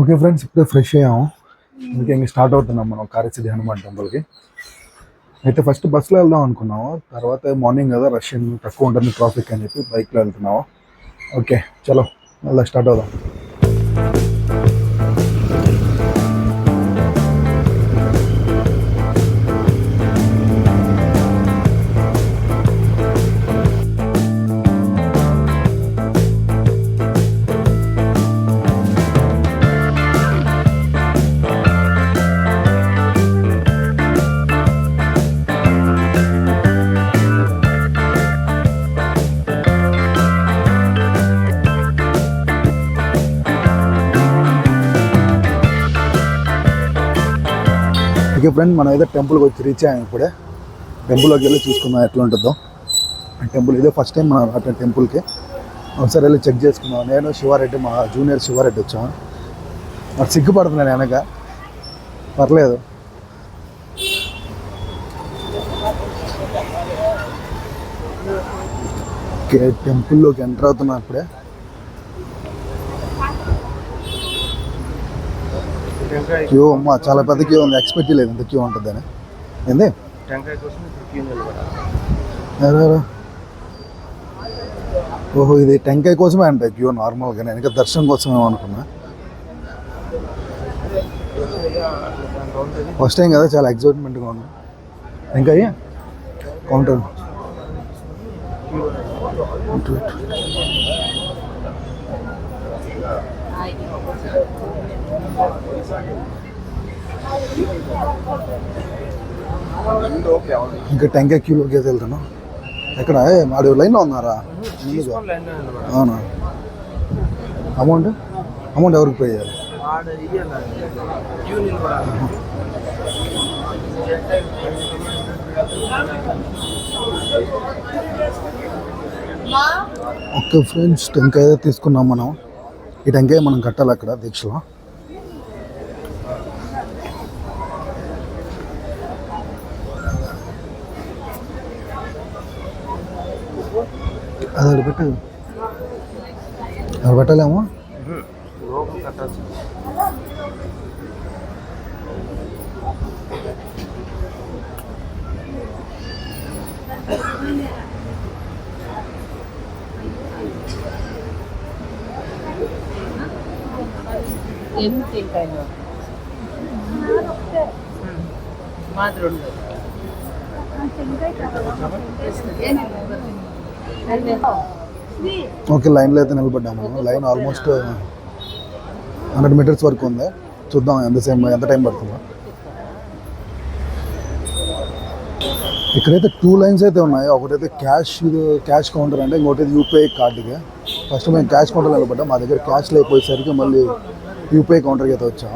Okay friends ఇప్పుడే fresh అయ్యాము. అందుకే ఇంక స్టార్ట్ అవుతున్నాం మనం కారేసిది హనుమాన్ టెంపుల్కి అయితే ఫస్ట్ బస్సులో వెళ్దాం అనుకున్నాము. తర్వాత మార్నింగ్ కదా రష్ తక్కువ ఉంటుంది ట్రాఫిక్ అని చెప్పి బైక్లో వెళ్తున్నాము. ఓకే చలో మళ్ళీ స్టార్ట్ అవుదాం. ఓకే ఫ్రెండ్ మనం ఏదో టెంపుల్కి వచ్చి రీచ్ అయ్యాం ఇప్పుడే. టెంపుల్లోకి వెళ్ళి చూసుకుందాం ఎట్లా ఉంటుందో. టెంపుల్ ఇదే ఫస్ట్ టైం మనం అట్లా టెంపుల్కి ఒకసారి వెళ్ళి చెక్ చేసుకుందాం. నేను శివారెడ్డి మా జూనియర్ శివారెడ్డి వచ్చాము మరి సిగ్గుపడుతున్నాను వెనక. పర్లేదు. ఓకే టెంపుల్లోకి ఎంటర్ అవుతున్నాం ఇప్పుడే. క్యూ అమ్మా చాలా పెద్ద క్యూ ఉంది. ఎక్స్పెక్ట్ లేదు ఇంత క్యూ ఉంటుందని. ఏంది. ఓహో ఇది టెంకాయ కోసమే అంట క్యూ నార్మల్గా నేను ఇంకా దర్శనం కోసమే అనుకున్నా. ఫస్ట్ టైం కదా చాలా ఎక్సైట్మెంట్గా ఉంది టెంకాయ కౌంటర్ ఇటు, ఇటు. ఇంకా టెంకాయ క్యూలోకి అయితే వెళ్తాను ఎక్కడ? ఏ, మాది లైన్లో ఉన్నారా? అవునా? అమౌంట్? అమౌంట్ ఎవరికి పే చేయాలి? ఆడ ఓకే ఫ్రెండ్స్ టెంకాయ తీసుకున్నాం మనం. ఈ టెంకాయ మనం కట్టాలి అక్కడ దీక్షలో అది అక్కడ పెట్టు అక్కడ పెట్టలేమో లోపల కట్టాల్సి ఏం తింటాను? మాది రెండు. ఓకే లైన్లో అయితే నిలబడ్డాము. లైన్ ఆల్మోస్ట్ హండ్రెడ్ మీటర్స్ వరకు ఉంది. చూద్దాం ఎంత సేమ్ ఎంత టైం పడుతుందో. ఇక్కడైతే టూ లైన్స్ అయితే ఉన్నాయి. ఒకటైతే క్యాష్ క్యాష్ కౌంటర్ అంటే ఇంకోటి యూపీఐ కార్డుకి. ఫస్ట్ మేము క్యాష్ కౌంటర్ నిలబడ్డాం. మా దగ్గర క్యాష్ లేకపోయేసరికి మళ్ళీ యూపీఐ కౌంటర్కి అయితే వచ్చా.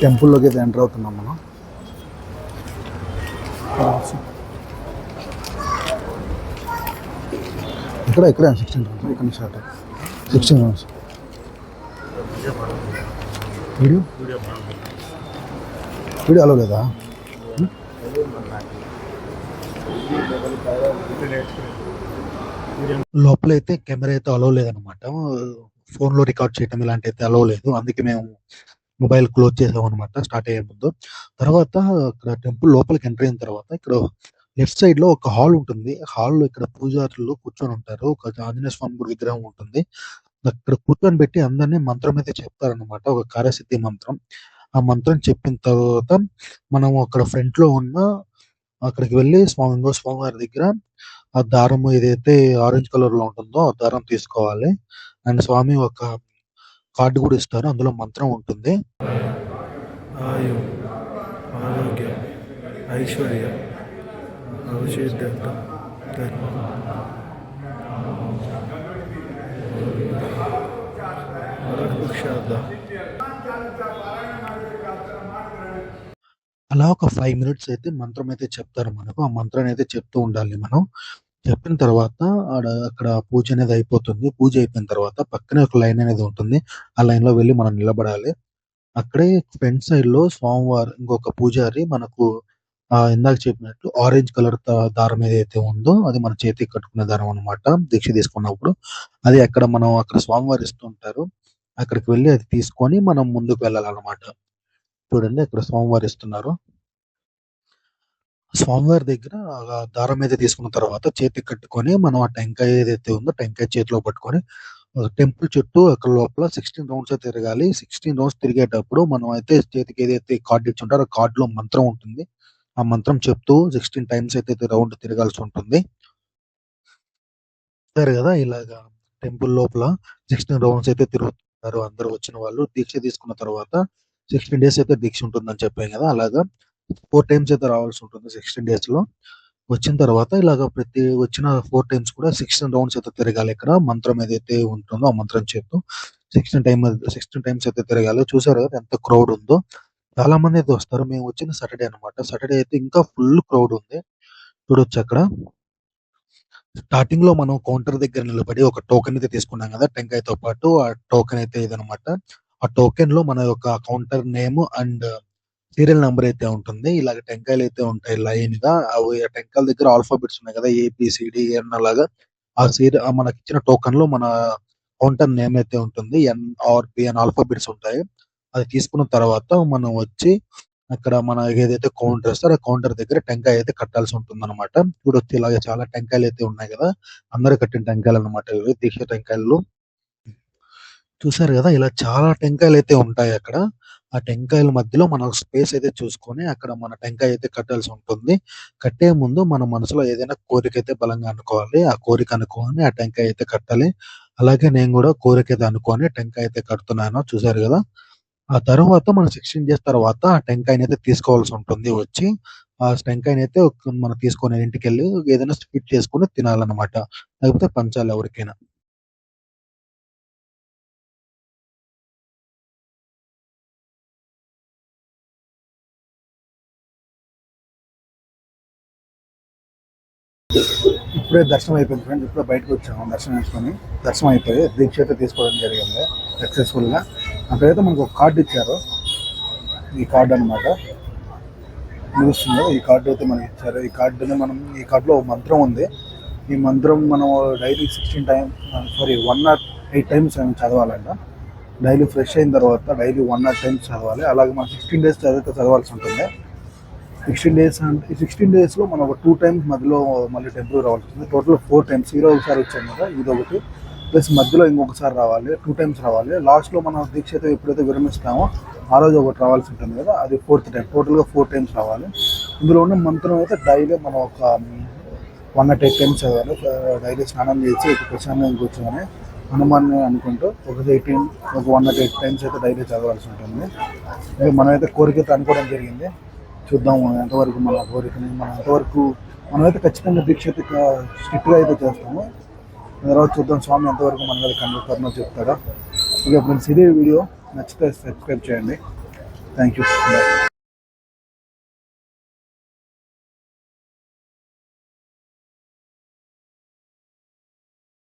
టెంపుల్లోకి అయితే ఎంటర్ అవుతున్నాం మనం. ఇక్కడ ఇక్కడ సిక్స్టీన్ రౌండ్స్ ఇక్కడ start sixteen rounds video video అలో లేదా? లోపల అయితే కెమెరా అయితే అలో లేదనమాట ఫోన్లో రికార్డ్ చేయటం ఇలాంటి అయితే అలో లేదు. అందుకే మేము మొబైల్ క్లోజ్ చేసాం అనమాట స్టార్ట్ అయ్యే ముందు. తర్వాత ఇక్కడ టెంపుల్ లోపలికి ఎంటర్ అయిన తర్వాత ఇక్కడ లెఫ్ట్ సైడ్లో ఒక హాల్ ఉంటుంది. హాల్లో ఇక్కడ పూజారులు కూర్చొని ఉంటారు. ఒక ఆంజనేయ స్వామి గుడి విగ్రహం ఉంటుంది. అక్కడ కూర్చొని పెట్టి అందరినీ మంత్రం అయితే చెప్తారనమాట ఒక కార్యసిద్ధి మంత్రం. ఆ మంత్రం చెప్పిన తర్వాత మనం అక్కడ ఫ్రంట్లో ఉన్న అక్కడికి వెళ్ళి స్వామి ఇంకో స్వామి వారి దగ్గర ఆ దారం ఏదైతే ఆరెంజ్ కలర్లో ఉంటుందో ఆ దారం తీసుకోవాలి. అండ్ స్వామి ఒక కార్డు కూడా ఇస్తారు. అందులో మంత్రం ఉంటుంది. ఆరోగ్యం ఐశ్వర్యం. భవిష్యత్ అలా ఒక ఫైవ్ మినిట్స్ అయితే మంత్రం అయితే చెప్తారు మనకు. ఆ మంత్రాన్ని అయితే చెప్తూ ఉండాలి మనం. చెప్పిన తర్వాత ఆడ అక్కడ పూజ అనేది అయిపోతుంది. పూజ అయిపోయిన తర్వాత పక్కనే ఒక లైన్ అనేది ఉంటుంది. ఆ లైన్లో వెళ్ళి మనం నిలబడాలి. అక్కడే ఫ్రంట్ సైడ్‌లో స్వామివారు ఇంకొక పూజారి మనకు ఆ ఇందాక చెప్పినట్టు ఆరెంజ్ కలర్ దారం ఏదైతే ఉందో అది మన చేతికి కట్టుకునే దారం అన్నమాట. దీక్ష తీసుకున్నప్పుడు. అది అక్కడ మనం అక్కడ స్వామివారు ఇస్తుంటారు అక్కడికి వెళ్ళి అది తీసుకొని మనం ముందుకు వెళ్ళాలన్నమాట. చూడండి అక్కడ స్వామివారు ఇస్తున్నారు. స్వామివారి దగ్గర దారం అయితే తీసుకున్న తర్వాత చేతికి కట్టుకొని మనం ఆ టెంకాయ ఏదైతే ఉందో టెంకాయ చేతిలో పట్టుకొని టెంపుల్ చుట్టూ అక్కడ లోపల 16 రౌండ్స్ అయితే తిరగాలి. 16 రౌండ్స్ తిరిగేటప్పుడు మనం అయితే చేతికి ఏదైతే కార్డు ఇచ్చి ఉంటారో ఆ కార్డులో మంత్రం ఉంటుంది. ఆ మంత్రం చెప్తూ 16 టైమ్స్ అయితే రౌండ్ తిరగాల్సి ఉంటుంది. సరే కదా ఇలాగా టెంపుల్ లోపల 16 రౌండ్స్ అయితే తిరుగుతున్నారు అందరూ వచ్చిన వాళ్ళు. దీక్ష తీసుకున్న తర్వాత 16 డేస్ అయితే దీక్ష ఉంటుందని చెప్పాం కదా అలాగా ఫోర్ టైమ్స్ అయితే రావాల్సి ఉంటుంది సిక్స్టీన్ డేస్లో వచ్చిన తర్వాత ఇలాగ ప్రతి వచ్చిన ఫోర్ టైమ్స్ కూడా 16 రౌండ్స్ అయితే తిరగాలి ఇక్కడ. మంత్రం ఏదైతే ఉంటుందో ఆ మంత్రం చెప్తూ 16 టైమ్ 16 టైమ్స్ అయితే తిరగాలి. చూసారు కదా ఎంత క్రౌడ్ ఉందో. చాలా మంది అయితే వస్తారు. మేము వచ్చిన సాటర్‌డే అన్నమాట. సాటర్‌డే అయితే ఇంకా ఫుల్ క్రౌడ్ ఉంది. చూడొచ్చు అక్కడ స్టార్టింగ్లో మనం కౌంటర్ దగ్గర నిలబడి ఒక టోకెన్ అయితే తీసుకున్నాం గదా! టెంకాయతో పాటు ఆ టోకెన్ అయితే ఇదన్నమాట. ఆ టోకెన్లో మన యొక్క counter name and serial number అయితే ఉంటుంది. ఇలాగ అయితే ఉంటాయి లైన్‌గా. అవి ఆ టెంకాయల దగ్గర ఆల్ఫాబెట్స్ ఉన్నాయి గదా! ఏబీసీడీఎన్ e, అలాగా. ఆ సీరి మనకిచ్చిన టోకెన్లో మన కౌంటర్ నేమ్ అయితే ఉంటుంది. ఎన్ఆర్‌బి అని ఆల్ఫాబెట్స్ ఉంటాయి. అది తీసుకున్న తర్వాత మనం వచ్చి అక్కడ మన ఏదైతే కౌంటర్ ఇస్తారో ఆ కౌంటర్ దగ్గర టెంకాయ అయితే కట్టాల్సి ఉంటుంది అనమాట ఇప్పుడు వచ్చి ఇలాగే చాలా టెంకాయలు అయితే ఉన్నాయి కదా అందరూ కట్టిన టెంకాయలన్నమాట ఇవి దీక్ష టెంకాయలు. చూసారు కదా ఇలా చాలా టెంకాయలు అయితే ఉంటాయి అక్కడ ఆ టెంకాయల మధ్యలో మనం స్పేస్ అయితే చూసుకొని అక్కడ మన టెంకాయ అయితే కట్టాల్సి ఉంటుంది. కట్టే ముందు మన మనసులో ఏదైనా కోరిక అయితే బలంగా అనుకోవాలి. ఆ కోరిక అనుకోని ఆ టెంకాయ అయితే కట్టాలి. అలాగే నేను కూడా కోరిక అయితే అనుకోని టెంకాయ అయితే కడుతున్నాను. చూసారు కదా ఆ తర్వాత మనం 16 డేస్ తర్వాత ఆ టెంకాయనైతే తీసుకోవాల్సి ఉంటుంది వచ్చి. ఆ టెంకాయని అయితే మనం తీసుకొని ఇంటికి వెళ్ళి ఏదైనా స్వీట్ చేసుకొని తినాలన్నమాట. లేకపోతే పంచాలి ఎవరికైనా. ఇప్పుడే దర్శనం అయిపోయింది ఫ్రెండ్స్. ఇప్పుడే బయటకొచ్చాము దర్శనం చేసుకొని. దర్శనం అయిపోయి దీక్ష అయితే తీసుకోవడం జరిగింది సక్సెస్‌ఫుల్‌గా. అక్కడైతే మనకు ఒక కార్డు ఇచ్చారు. ఈ కార్డు అన్నమాట. చూస్తుంది ఈ కార్డు అయితే మనకి ఇచ్చారు. ఈ కార్డుని మనం ఈ కార్డులో ఒక మంత్రం ఉంది. ఈ మంత్రం మనం daily 16 time ah, sorry 108 times మనం చదవాలంట. డైలీ ఫ్రెష్ అయిన తర్వాత డైలీ 108 టైమ్స్ చదవాలి. అలాగే మనం 16 డేస్ చదివితే చదవాల్సి ఉంటుంది. 16 డేస్ అంటే 16 డేస్‌లో మనం ఒక టూ టైమ్స్ మధ్యలో మళ్ళీ టెంపుల్ రావాల్సి ఉంటుంది టోటల్ ఫోర్ టైమ్స్. ఈరోజు ఒకసారి వచ్చారు ఇది ఒకటి ప్లస్ మధ్యలో ఇంకొకసారి రావాలి. టూ టైమ్స్ రావాలి. లాస్ట్‌లో మనం దీక్ష అయితే ఎప్పుడైతే విరమిస్తామో ఆ రోజు ఒకటి రావాల్సి ఉంటుంది కదా అది ఫోర్త్ టైం టోటల్‌గా ఫోర్ టైమ్స్ రావాలి. ఇందులో ఉన్న మంత్రం అయితే డైలీ మనం ఒక um, 108 టైమ్స్ చదవాలి. డైలీ స్నానం చేసి ప్రశాంతంగా కూర్చొని హనుమాన్‌ని అనుకుంటూ ఒక 18 ఒక 108 టైమ్స్ అయితే డైలీ చదవాల్సి ఉంటుంది. ఇక మనమైతే కోరికతో అనుకోవడం జరిగింది. చూద్దాం ఎంతవరకు మన కోరికని మనం ఎంతవరకు మనమైతే ఖచ్చితంగా దీక్ష అయితే స్ట్రిక్ట్‌గా అయితే చేస్తాము. తర్వాత చూద్దాం స్వామి ఎంతవరకు మన మీద కరుణ చెప్తారా ఇక ఫ్రెండ్స్ ఇదే వీడియో నచ్చితే సబ్స్క్రైబ్ చేయండి. Thank you. బాయ్.